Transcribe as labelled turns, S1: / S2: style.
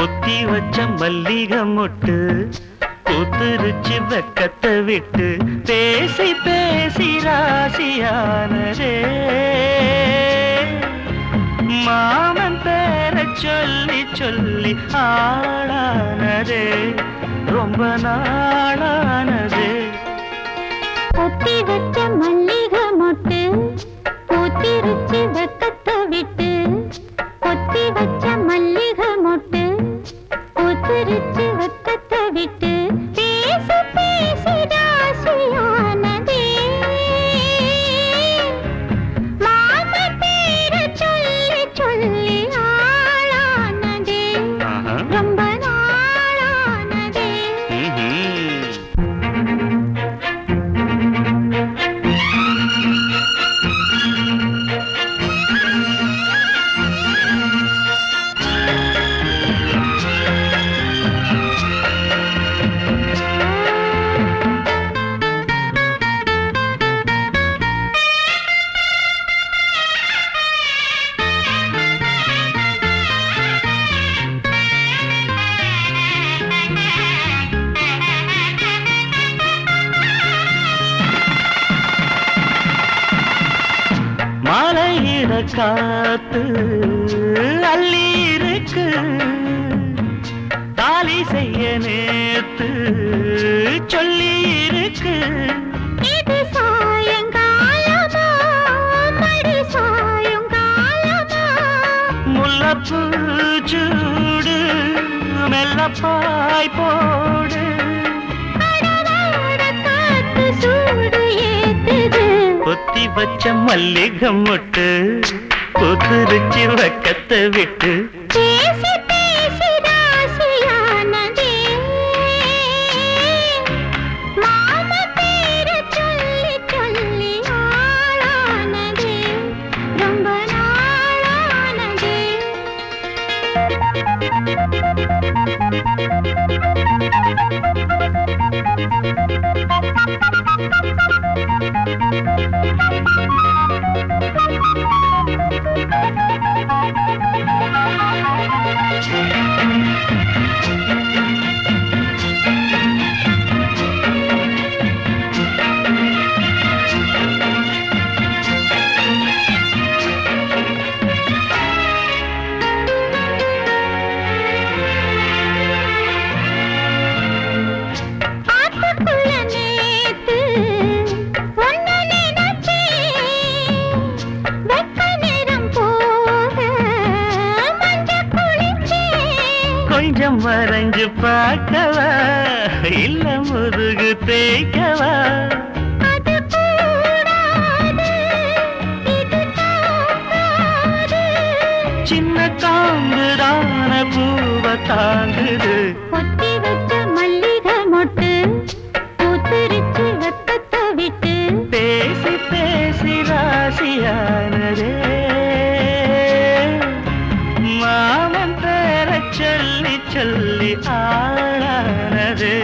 S1: பொத்தி வச்ச மல்லிகை மொட்டு பூத்துருச்சு வெக்கத்தை விட்டு பேசி பேசி ராசியானரே மாமன் பேர சொல்லி சொல்லி ஆளானரே ரொம்ப நாளானதே.
S2: பொத்தி வச்ச மல்லிகை மொட்டு பூத்திருச்சு
S1: வெக்க காத்து அள்ளி இருக்கு தாலி செய்ய நேத்து சொல்லி இருக்கு முல்லப்பூ சூடு மெல்லப்பாய் போடு. பொத்தி வச்ச மல்லிகை மொட்டு புதுரிச்சு வக்கத்தை விட்டு
S2: Thank
S1: you. வரைஞ்சு பார்க்கவா? இல்ல முருகு தேய்க்கவா? சின்ன காம்புதான பூவ தாங்குது. மாமன் பேர சொல்லி சொல்லி ஆளானது